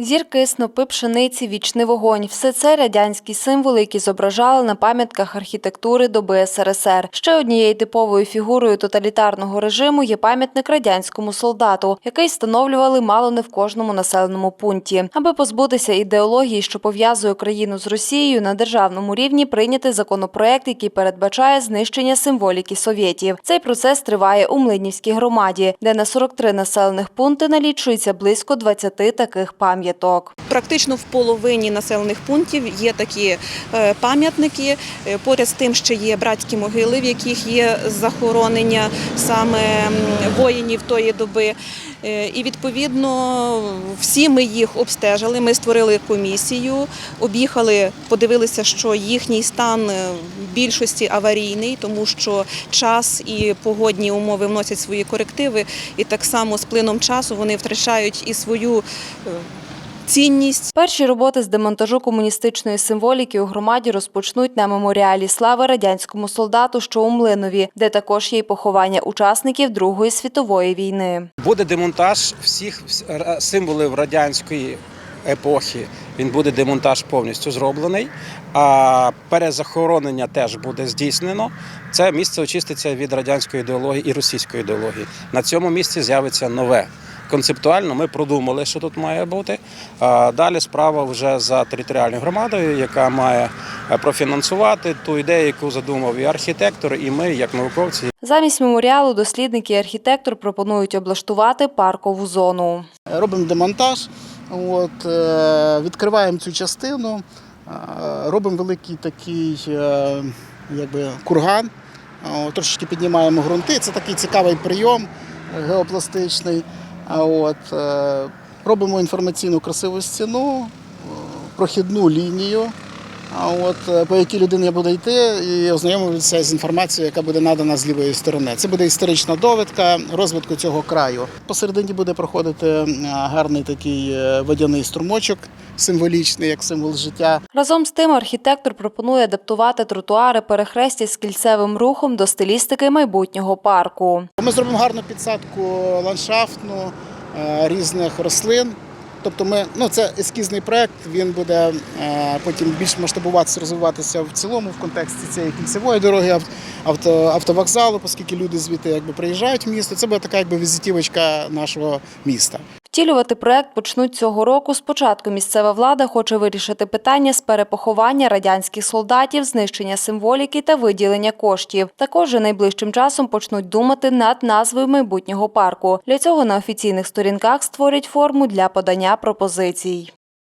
Зірки, снопи, пшениці, вічний вогонь – все це радянські символи, які зображали на пам'ятках архітектури доби СРСР. Ще однією типовою фігурою тоталітарного режиму є пам'ятник радянському солдату, який встановлювали мало не в кожному населеному пункті. Аби позбутися ідеології, що пов'язує країну з Росією, на державному рівні прийняти законопроект, який передбачає знищення символіки совєтів. Цей процес триває у Млинівській громаді, де на 43 населених пункти налічується близько 20 таких пам'яток. Практично в половині населених пунктів є такі е, пам'ятники. Е, Поряд з тим, що є братські могили, в яких є захоронення саме воїнів тої доби. Е, І відповідно всі ми їх обстежили. Ми створили комісію, об'їхали, подивилися, що їхній стан в більшості аварійний, тому що час і погодні умови вносять свої корективи, і так само з плином часу вони втрачають і свою цінність. Перші роботи з демонтажу комуністичної символіки у громаді розпочнуть на меморіалі слави радянському солдату, що у Млинові, де також є й поховання учасників Другої світової війни. Буде демонтаж всіх символів радянської епохи. Він буде демонтаж повністю зроблений. А перезахоронення теж буде здійснено. Це місце очиститься від радянської ідеології і російської ідеології. На цьому місці з'явиться нове. Концептуально ми продумали, що тут має бути. А далі справа вже за територіальною громадою, яка має е, профінансувати ту ідею, яку задумав і архітектор, і ми, як науковці, Замість меморіалу дослідники і архітектор пропонують облаштувати паркову зону. робимо демонтаж, от, е, відкриваємо цю частину, е, робимо великий такий якби, курган, трошечки піднімаємо ґрунти. Це такий цікавий прийом геопластичний. А От, е, робимо інформаційну красиву стіну, е, прохідну лінію. А от е, по якій людина буде йти і ознайомитися з інформацією, яка буде надана з лівої сторони. Це буде історична довідка розвитку цього краю. Посередині буде проходити гарний такий водяний струмочок, символічний, як символ життя. Разом з тим архітектор пропонує адаптувати тротуари перехрестя з кільцевим рухом до стилістики майбутнього парку. Ми зробимо гарну підсадку ландшафтну різних рослин. Тобто, ми ну це ескізний проект. Він буде е, потім більш масштабуватися, розвиватися в цілому в контексті цієї кільцевої дороги, ав- авто, автовокзалу, оскільки люди звідти якби приїжджають в місто. Це буде така якби візитівочка нашого міста. Втілювати проект почнуть цього року. Спочатку місцева влада хоче вирішити питання з перепоховання радянських солдатів, знищення символіки та виділення коштів. Також найближчим часом почнуть думати над назвою майбутнього парку. Для цього на офіційних сторінках створять форму для подання пропозицій.